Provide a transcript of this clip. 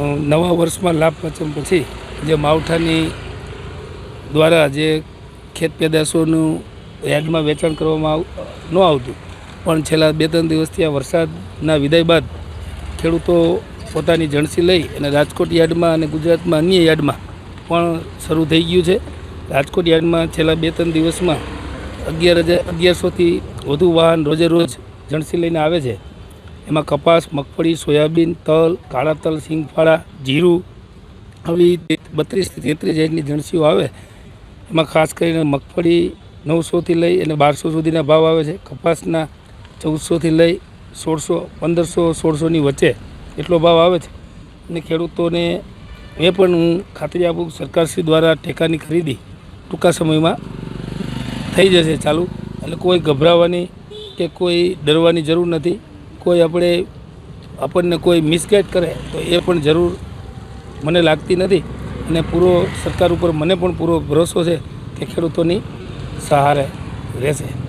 નવા વર્ષમાં લાભ પંચમ પછી જે માવઠાની દ્વારા જે ખેત પેદાશોનું યાર્ડમાં વેચાણ કરવામાં આવ, ન આવતું. પણ છેલ્લા બે ત્રણ દિવસથી આ વરસાદના વિદાય બાદ ખેડૂતો પોતાની જણસી લઈ અને રાજકોટ યાર્ડમાં અને ગુજરાતમાં અન્ય યાર્ડમાં પણ શરૂ થઈ ગયું છે. રાજકોટ યાર્ડમાં છેલ્લા બે ત્રણ દિવસમાં અગિયાર હજાર, અગિયારસોથી વધુ વાહન રોજે રોજ જણસી લઈને આવે છે. એમાં કપાસ, મગફળી, સોયાબીન, તલ, કાળા તલ, સિંગફાળા, જીરું, આવી બત્રીસથી તેત્રીસ હજારની જણસીઓ આવે. એમાં ખાસ કરીને મગફળી નવસોથી લઈ અને બારસો સુધીના ભાવ આવે છે. કપાસના ચૌદસોથી લઈ સોળસો, પંદરસો, સોળસોની વચ્ચે એટલો ભાવ આવે છે. અને ખેડૂતોને એ પણ હું ખાતરી આપું સરકારશ્રી દ્વારા ટેકાની ખરીદી ટૂંકા સમયમાં થઈ જશે ચાલુ. એટલે કોઈ ગભરાવાની કે કોઈ ડરવાની જરૂર નથી. કોઈ આપણે આપણને કોઈ મિસગાઈડ કરે, તો એ પણ જરૂર મને લાગતી નથી. અને પૂરો સરકાર ઉપર મને પણ પૂરો ભરોસો છે કે ખેડૂતોની સહારે રહેશે.